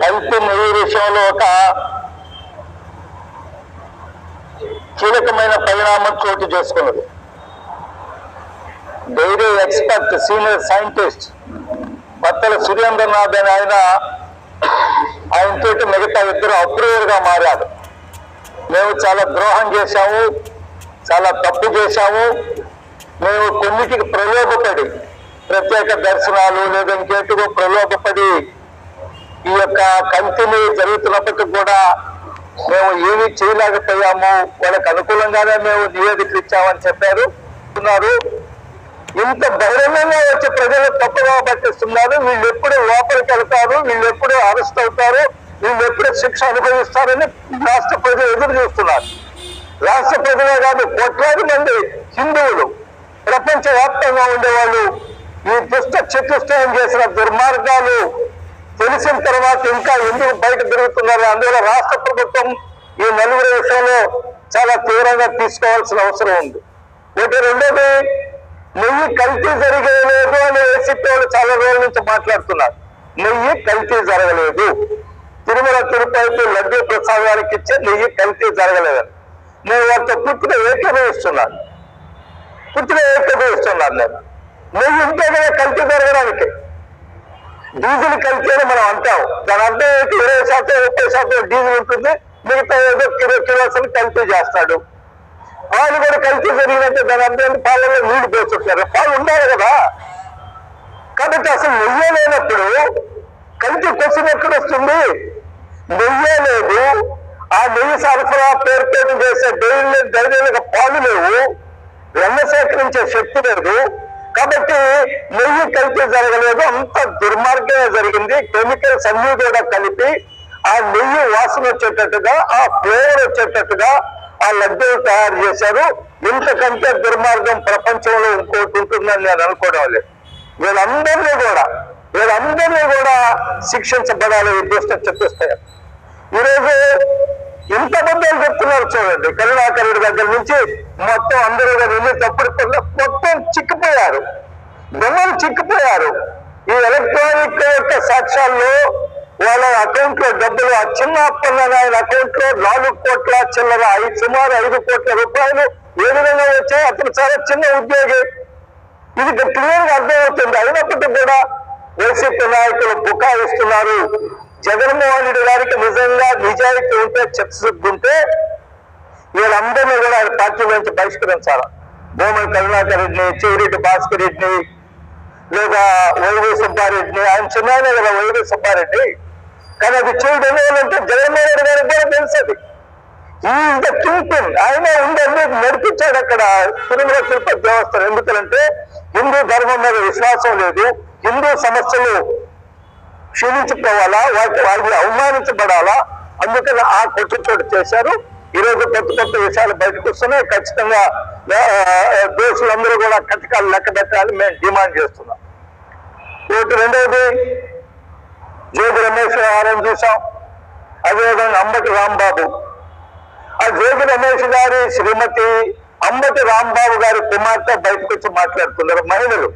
కల్తీ నెయ్యి విషయంలో ఒక కీలకమైన పరిణామం చోటు చేసుకున్నది. Dairy expert senior scientist Battala Surendranath అని ఆయన ఆయనతోటి మిగతా ఇద్దరు అప్రూవర్గా మారాడు మారారు. మేము చాలా ద్రోహం చేశాము చాలా తప్పు చేశాము. మేము కొన్నిటికి ప్రలోభపడి ప్రత్యేక దర్శనాలు లేదా ఇంకేటికో ప్రలోభపడి ఈ యొక్క కంపెనీ జరుగుతున్నప్పటికీ కూడా మేము ఏమి చేయలేకపోయాము. వాళ్ళకి అనుకూలంగానే మేము నివేదికలు ఇచ్చామని చెప్పారు. ఉన్నారు. ఇంత బహిరంగంగా వచ్చే ప్రజలు తప్పుగా పట్టిస్తున్నారు వీళ్ళు ఎప్పుడు లోపలికి వెళ్తారు? వీళ్ళు ఎప్పుడు అరెస్ట్ అవుతారు? వీళ్ళు ఎప్పుడు శిక్ష అనుభవిస్తారని రాష్ట్ర ప్రజలు ఎదురు చూస్తున్నారు. రాష్ట్ర ప్రజలే కాదు కోట్లాది మంది హిందువులు ప్రపంచ వ్యాప్తంగా ఉండేవాళ్ళు ఈ దుష్ట చతుష్టయం చేసిన దుర్మార్గాలు తెలిసిన తర్వాత ఇంకా ఎందుకు బయట తిరుగుతున్నారు? అందువల్ల రాష్ట్ర ప్రభుత్వం ఈ నలుగురు విషయంలో చాలా తీవ్రంగా తీసుకోవాల్సిన అవసరం ఉంది. ఒకటి రెండోది నెయ్యి కల్తీ జరగలేదు అని ఏసీపీ వాళ్ళు చాలా రోజుల నుంచి మాట్లాడుతున్నారు. నెయ్యి కల్తీ జరగలేదు. తిరుమల తిరుపతి లడ్డూ ప్రసాదానికి ఇచ్చే నెయ్యి కల్తీ జరగలేదని నేను వారితో పూర్తిగా ఏకీభవిస్తున్నాను పూర్తిగా ఏకీభవిస్తున్నాను నేను నెయ్యి ఉంటే కదా కల్తీ జరగడానికి డీజిల్ కలిపి అని మనం అంటాం. దాని అర్థం ఏంటి? ఇరవై శాతం ముప్పై శాతం డీజిల్ ఉంటుంది. మిగతా ఏదో కిలో కిలోసం కలిపి చేస్తాడు. పాలు కూడా కలిసి జరిగినట్టే దాని అర్థం పాలలో నీళ్ళు పోసుకుంటారు. పాలు ఉండాలి కదా. కాబట్టి అసలు నెయ్యి లేనప్పుడు కలిసి క్వశ్చన్ ఎక్కడ వస్తుంది? నెయ్యే లేదు. ఆ నెయ్యి సరఫరా పేరుతో చేసే డైరీ డైరీలకు పాలు లేవు. వెన్న సేకరించే శక్తి లేదు. కాబట్టి నెయ్యి కల్తీ జరగలేదు అంత దుర్మార్గమే జరిగింది. కెమికల్స్ అన్ని కూడా కలిపి ఆ నెయ్యి వాసన వచ్చేటట్టుగా ఆ ఫ్లేవర్ వచ్చేటట్టుగా ఆ లడ్డూలు తయారు చేశారు. ఇంతకంటే దుర్మార్గం ప్రపంచంలో ఇంకోటి ఉంటుందని నేను అనుకోవడం లేదు. వీళ్ళందరినీ కూడా వీళ్ళందరినీ కూడా శిక్షించబడాలి ఈ దుష్ట చతుస్తాయి ఈరోజు ఇంత మంది చెప్తున్నారు చూడండి కరుణాకరుడి దగ్గర నుంచి మొత్తం అందరూ కూడా తప్పుడు మొత్తం చిక్కిపోయారు. దొంగలు చిక్కిపోయారు. ఈ ఎలక్ట్రానిక్ యొక్క సాక్ష్యాల్లో వాళ్ళ అకౌంట్లో డబ్బులు ఆ చిన్న అప్పన్న ఆయన అకౌంట్లో నాలుగు కోట్ల చిల్లర ఐదు సుమారు ఐదు కోట్ల రూపాయలు ఏ విధంగా వచ్చాయి? అతను చాలా చిన్న ఉద్యోగి. ఇది క్లియర్గా అర్థమవుతుంది. అయినప్పటికీ కూడా వైసీపీ నాయకులు బుకాయిస్తున్నారు. జగన్మోహన్ రెడ్డి గారికి నిజంగా నిజాయితీ ఉంటే చిత్తశుద్ధి వీళ్ళందరినీ కూడా ఆయన పార్టీ నుంచి బహిష్కరించాలి. భూమన్ కరుణాకర్ రెడ్డిని చెవిరెడ్డి భాస్కర్ రెడ్డిని లేదా వైవి సుబ్బారెడ్డిని ఆయన చిన్నాయనే కదా వైవి సుబ్బారెడ్డి. కానీ అది చేయడం ఎందువల్లంటే జగన్మోహన్ రెడ్డి గారికి కూడా తెలుసది ఈ కింగ్ ఆయన ఉండే నడిపించాడు అక్కడ తిరుమల తిరుపతి దేవస్థానం. ఎందుకంటే హిందూ ధర్మం మీద విశ్వాసం లేదు. హిందూ సమస్యలు క్షీణించిపోవాలా? వాటి వాళ్ళు అవమానించబడాలా? అందుకని ఆ కొట్టుచోటు చేశారు. ఈ రోజు కొత్త కొత్త విషయాలు బయటకు వస్తున్నాయి. ఖచ్చితంగా దోషులందరూ కూడా కటకాలు లెక్క పెట్టాలని మేము డిమాండ్ చేస్తున్నాం. ఒకటి రెండవది జోగి రమేష్ వ్యవహారం చూసాం? అదేవిధంగా అంబటి రాంబాబు. ఆ జోగి రమేష్ గారి శ్రీమతి అంబటి రాంబాబు గారి కుమార్తె బయటకు వచ్చి మాట్లాడుతున్నారు. మహిళలు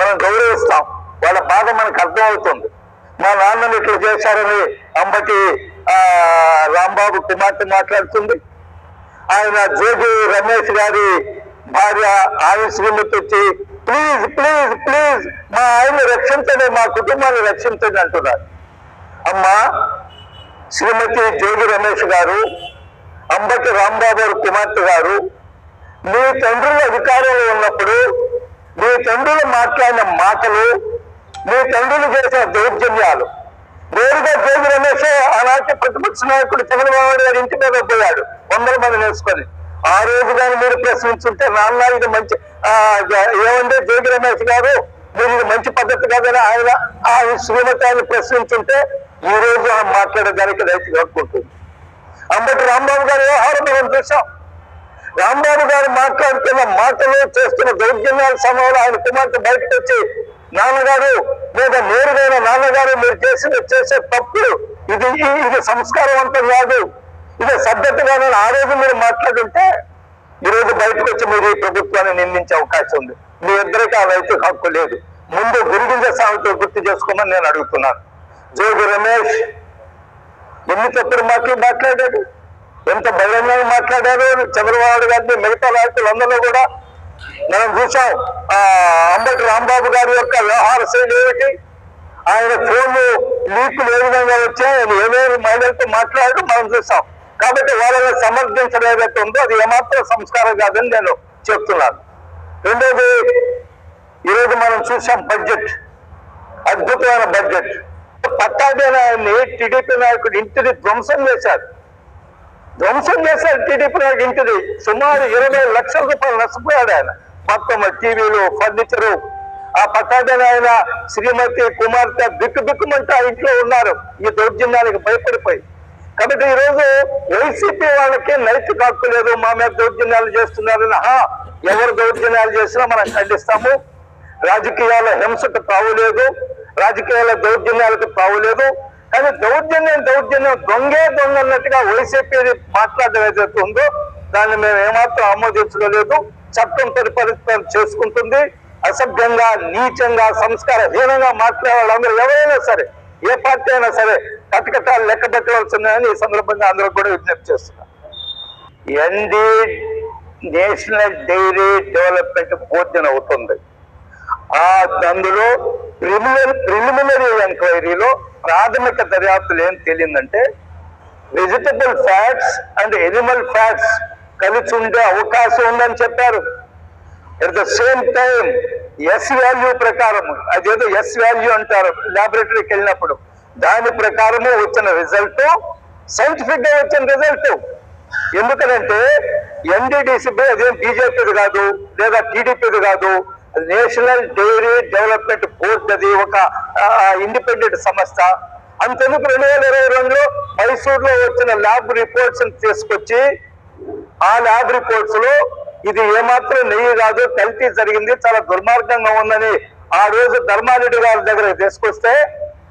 మనం గౌరవిస్తాం. వాళ్ళ బాధ మనకు అర్థమవుతుంది. మా నాన్నని ఇట్లా చేశారని అంబటి ఆ రాంబాబు కుమార్తె మాట్లాడుతుంది. ఆయన జోగి రమేష్ గారి భార్య ఆయన శ్రీమతి వచ్చి ప్లీజ్ ప్లీజ్ ప్లీజ్ మా ఆయన రక్షించండి మా కుటుంబాన్ని రక్షించండి అంటున్నారు. అమ్మా శ్రీమతి జోగి రమేష్ గారు అంబటి రాంబాబు కుమార్తె గారు మీ తండ్రులు అధికారంలో ఉన్నప్పుడు మీ తండ్రులు మాట్లాడిన మాటలు మీ తండ్రులు చేసిన దౌర్జన్యాలు. నేరుగా జోగి రమేష్ ఆనాటి ప్రతిపక్ష నాయకుడు చంద్రబాబు గారి ఇంటి మీద పోయాడు వందల మంది నేర్చుకొని ఆ రోజు కానీ మీరు ప్రశ్నించుంటే నాన్న ఇది మంచి ఏమంటే జోగి రమేష్ గారు మీరు ఇది మంచి పద్ధతి కాదని ఆయన ఆ శ్రీమతాన్ని ప్రశ్నించుంటే ఈ రోజు ఆయన రైతు కట్టుకుంటుంది అంబటి రాంబాబు గారి వ్యవహారం మనం చూసాం రాంబాబు గారు మాట్లాడుతున్న మాటలు చేస్తున్న దౌర్జన్యాల సమయంలో ఆయన కుమార్తె బయటకు వచ్చి నాన్నగారు లేదా నేరుగైన నాన్నగారు మీరు చేసిన చేసే తప్పులు ఇది ఇది ఇది సంస్కారవంతం కాదు. ఇది సభ్యతగానే ఆ రోజు మీరు మాట్లాడుంటే ఈరోజు రోజు బయటకు వచ్చి మీరు ఈ ప్రభుత్వాన్ని నిందించే అవకాశం ఉంది. మీ ఇద్దరికి ఆ రైతు హక్కు లేదు. ముందు గురిగింజ సాగుతో గుర్తు చేసుకోమని నేను అడుగుతున్నాను. జోగి రమేష్ ఎన్ని తప్పుడు మాటలు మాట్లాడాడు? ఎంత బహిరంగంగా మాట్లాడారు చంద్రబాబు గారిని మిగతా నాయకులందరూ కూడా మనం చూసాం అంబటి రాంబాబు గారి యొక్క వ్యవహార శైలి ఏమిటి? ఆయన ఫోన్లు లీకులు ఏ విధంగా వచ్చాయి? ఏమేమి మహిళలతో మాట్లాడడం మనం చూసాం. కాబట్టి వాళ్ళని సమర్థించడం ఏదైతే ఉందో అది ఏమాత్రం సంస్కారం కాదని నేను చెప్తున్నాను. రెండోది ఈరోజు మనం చూసాం బడ్జెట్ అద్భుతమైన బడ్జెట్ పట్టాదేన ఆయన్ని టీడీపీ నాయకుడు ఇంటిని ధ్వంసం చేశారు. ధ్వంసం చేశారు టీడీపీ నాయకుడు ఇంటిది. సుమారు ఇరవై లక్షల రూపాయలు నష్టపోయాడు ఆయన. మొత్తం టీవీలు ఫర్నిచరు. ఆ పట్టాదేన ఆయన శ్రీమతి కుమార్తె బిక్కు బిక్కుమంటే ఆ ఇంట్లో ఉన్నారు. ఈ దౌర్జన్యానికి భయపడిపోయి. కాబట్టి ఈ రోజు వైసీపీ వాళ్ళకి నైతిక హక్కు లేదు. మా మీద దౌర్జన్యాలు చేస్తున్నారని ఎవరు దౌర్జన్యాలు చేసినా మనం ఖండిస్తాము. రాజకీయాల హింసకు తావులేదు రాజకీయాల దౌర్జన్యాలకు తావులేదు కానీ దౌర్జన్యం దౌర్జన్యం దొంగే దొంగ అన్నట్టుగా వైసీపీ మాట్లాడడం ఏదైతే ఉందో దాన్ని మేము ఏమాత్రం ఆమోదించుకోలేదు చట్టం పరిపాలన చేసుకుంటుంది. అసభ్యంగా నీచంగా సంస్కారహీనంగా మాట్లాడే వాళ్ళందరూ ఎవరైనా సరే ఏ పార్టీ అయినా సరే కటకటాలు లెక్క పెట్టవలసిందని ఈ సందర్భంగా అందరూ కూడా విజ్ఞప్తి చేస్తున్నారు. ND national dairy development board అవుతుంది ఆ అందులో ప్రిలిమినరీ ప్రిలిమినరీ ఎంక్వైరీలో ప్రాథమిక దర్యాప్తులు ఏం తేలిందంటే vegetable fats and animal fats కలిసి ఉండే అవకాశం ఉందని చెప్పారు. At the same time S value ప్రకారం అదేదో ఎస్ వాల్యూ అంటారు లాబొరేటరీకి వెళ్ళినప్పుడు. దాని ప్రకారము వచ్చిన రిజల్ట్ సైంటిఫిక్గా వచ్చిన రిజల్ట్ ఎందుకనంటే ఎన్డీడీసీపీ అదేం బీజేపీది కాదు లేదా టీడీపీది కాదు నేషనల్ డైరీ డెవలప్మెంట్ బోర్డు అది ఒక ఇండిపెండెంట్ సంస్థ. అంతెందుకు రెండు వేల ఇరవై రెండులో మైసూరులో వచ్చిన ల్యాబ్ రిపోర్ట్స్ తీసుకొచ్చి ఆ ల్యాబ్ రిపోర్ట్స్లో ఇది ఏమాత్రం నెయ్యి కాదు కల్తీ జరిగింది చాలా దుర్మార్గంగా ఉందని ఆ రోజు ధర్మారెడ్డి గారి దగ్గర తీసుకొస్తే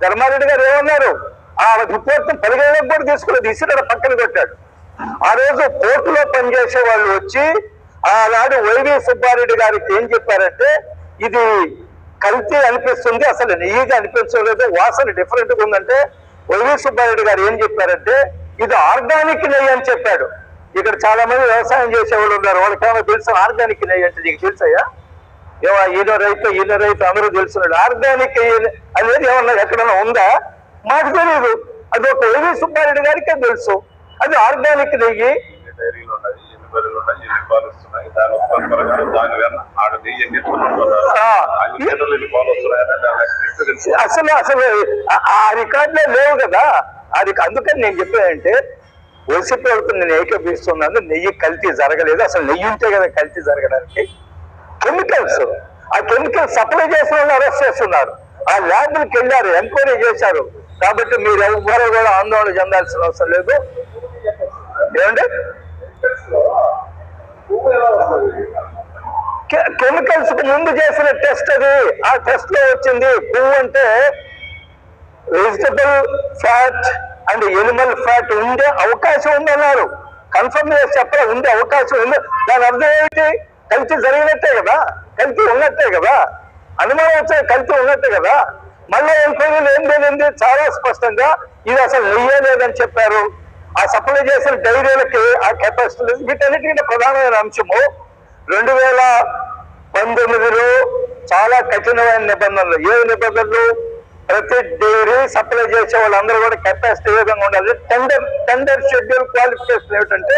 ధర్మారెడ్డి గారు ఏమన్నారు? ఆ రిపోర్ట్ పరిగణలోకి కూడా తీసుకుని ఇసుక పక్కన పెట్టాడు ఆ రోజు కోర్టులో పనిచేసే వాళ్ళు వచ్చి ఆనాడు వైవి సుబ్బారెడ్డి గారికి ఏం చెప్పారంటే ఇది కల్తీ అనిపిస్తుంది అసలు నెయ్యిగా అనిపించలేదు వాసన డిఫరెంట్గా ఉందంటే వైవి సుబ్బారెడ్డి గారు ఏం చెప్పారంటే ఇది ఆర్గానిక్ నెయ్యి అని చెప్పాడు. ఇక్కడ చాలా మంది వ్యవసాయం చేసేవాళ్ళు ఉన్నారు వాళ్ళకేమో తెలుసు? ఆర్గానిక్ నెయ్యి అంటే నీకు తెలుసయ్యా ఏమో ఈయన రైతు ఈయన రైతు అందరూ తెలుసున్నాడు. ఆర్గానిక్ అనేది ఏమన్నా ఎక్కడన్నా ఉందా? మాకు తెలియదు అది ఒక వైవి సుబ్బారెడ్డి గారికే తెలుసు. అది ఆర్గానిక్ నెయ్యి. ఎన్ని పాలు వస్తున్నాయి దాని ప్రకారం దాని వల్ల ఆడ నెయ్యి ఎన్ని ఎత్తుకుంటున్నారు ఎన్ని పాలు అసలు అసలు ఆ- రికార్డులే లేవు కదా. అది అందుకని నేను చెప్పానంటే వైసీపీ వాళ్ళతో నేను ఏకీపిస్తున్నాను నెయ్యి కల్తీ జరగలేదు. అసలు నెయ్యి ఉంటే కదా కల్తీ జరగడానికి. కెమికల్స్ ఆ కెమికల్స్ సప్లై చేసిన వాళ్ళు అరెస్ట్ చేస్తున్నారు. ఆ ల్యాబ్లకు వెళ్ళారు ఎంక్వైరీ చేశారు. కాబట్టి మీరు ఎవ్వరూ కూడా ఆందోళన చెందాల్సిన అవసరం లేదు. ఏమండి? కెమికల్స్కు ముందు చేసిన టెస్ట్ అది. ఆ టెస్ట్లో వచ్చింది పువ్వు అంటే vegetable fat and animal fat ఉండే అవకాశం ఉందన్నారు. కన్ఫర్మ్ చేసి చెప్పరా ఉండే అవకాశం ఉంది. దాని అర్థం ఏమిటి? కల్తీ జరిగినట్టే కదా? కల్తీ ఉన్నట్టే కదా? అనుమానం వచ్చే కల్తీ ఉన్నట్టే కదా? మళ్ళీ ఎంక్వైరీలు ఏం తెలియంది చాలా స్పష్టంగా ఇది అసలు నెయ్యే లేదని చెప్పారు. ఆ సప్లై చేసిన డైరీలకి ఆ కెపాసిటీ లేదు వీటన్నిటికంటే ప్రధానమైన అంశము. రెండు వేల పంతొమ్మిదిలో చాలా కఠినమైన నిబంధనలు. ఏ నిబంధనలు? ప్రతి డైరీ సప్లై చేసే వాళ్ళందరూ కూడా కెపాసిటీ ఏ విధంగా ఉండాలి? టెండర్ టెండర్ షెడ్యూల్ క్వాలిఫికేషన్ ఏమిటంటే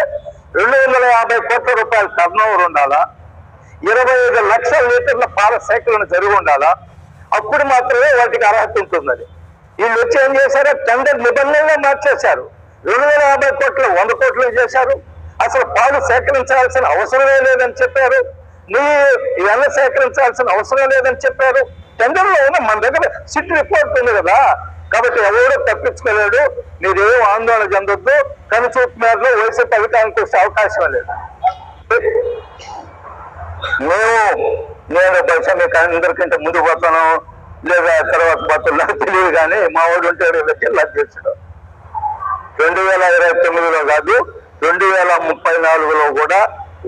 రెండు వందల యాభై కోట్ల రూపాయల టర్న్ ఓవర్ ఉండాలా? ఇరవై ఐదు లక్షల లీటర్ల పాల సేకరణ జరిగి ఉండాలా? అప్పుడు మాత్రమే వాటికి అర్హత ఉంటుందని. వీళ్ళు వచ్చి ఏం చేశారో? టెండర్ నిబంధనలే మార్చేశారు. రెండు వేల యాభై కోట్లు వంద కోట్లు చేశారు. అసలు పాలు సేకరించాల్సిన అవసరమే లేదని చెప్పారు. నీ ఇవన్నీ సేకరించాల్సిన అవసరం లేదని చెప్పారు. టెండర్లో ఉన్న మన దగ్గర సిట్ రిపోర్ట్ ఉంది కదా. కాబట్టి ఎవరు తప్పించుకోలేడు. మీరేం ఆందోళన చెందొద్దు. కనుచూపు మేరలో వైసీపీ అధికారానికి వచ్చే అవకాశం లేదు. మేము నేను బహుశా మీకు అందరికంటే ముందు పోతాను లేదా తర్వాత పోతున్నా తెలియదు కానీ మా వాడు ఉంటే జిల్లా అధ్యక్షుడు రెండు వేల ఇరవై తొమ్మిదిలో కాదు రెండు వేల ముప్పై నాలుగులో కూడా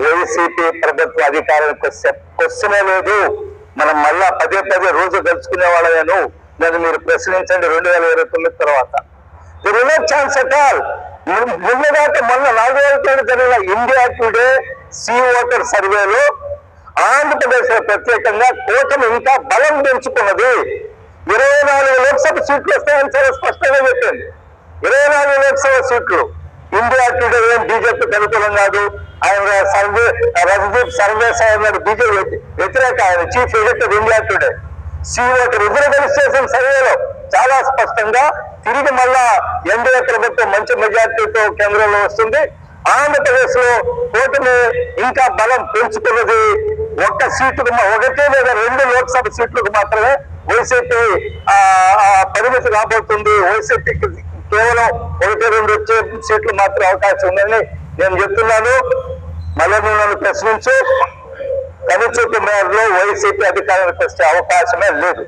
వైసీపీ ప్రభుత్వ అధికారానికి క్వశ్చనే లేదు. మనం మళ్ళా పదే పదే రోజు కలుసుకునే వాళ్ళను నన్ను మీరు ప్రశ్నించండి రెండు వేల ఇరవై తొమ్మిది తర్వాత. ఛాన్స్ అట్ ఆల్ ముందుగాక మొన్న నాలుగు వేల తేదీ జరిగిన ఇండియా టుడే సీ ఓటర్ సర్వేలో ఆంధ్రప్రదేశ్లో ప్రత్యేకంగా కూటమి ఇంకా బలం పెంచుకున్నది. ఇరవై నాలుగు లోక్సభ సీట్లు వస్తాయని చాలా స్పష్టంగా చెప్పింది ఇరవై నాలుగు లోక్సభ సీట్లు. ఇండియా టుడే ఏం బీజేపీకి అనుకూలం కాదు. ఆయన సర్వే రజదీప్ సర్వేసాయి అన్నాడు. బీజేపీ వ్యతిరేక ఆయన చీఫ్ ఎడిటర్ ఇండియా టుడే సీఓటి రిజర్వేషన్ చేసిన సర్వేలో చాలా స్పష్టంగా తిరిగి మళ్ళా ఎన్డీఏ ప్రభుత్వం మంచి మెజార్టీతో కేంద్రంలో వస్తుంది. ఆంధ్రప్రదేశ్లో కూటమి ఇంకా బలం పెంచుకున్నది ఒక్క సీటుకు మా- ఒకటి లేదా రెండు లోక్సభ సీట్లకు మాత్రమే వైసీపీ ఆ, పరిమితి రాబోతుంది. వైసీపీకి కేవలం ఒకటి రెండు వచ్చే సీట్లు మాత్రం అవకాశం ఉందని నేను చెప్తున్నాను. మళ్ళీ నన్ను ప్రశ్నించు. కనుచూపు మేరలో వైసీపీ అధికారానికి వచ్చే అవకాశమే లేదు.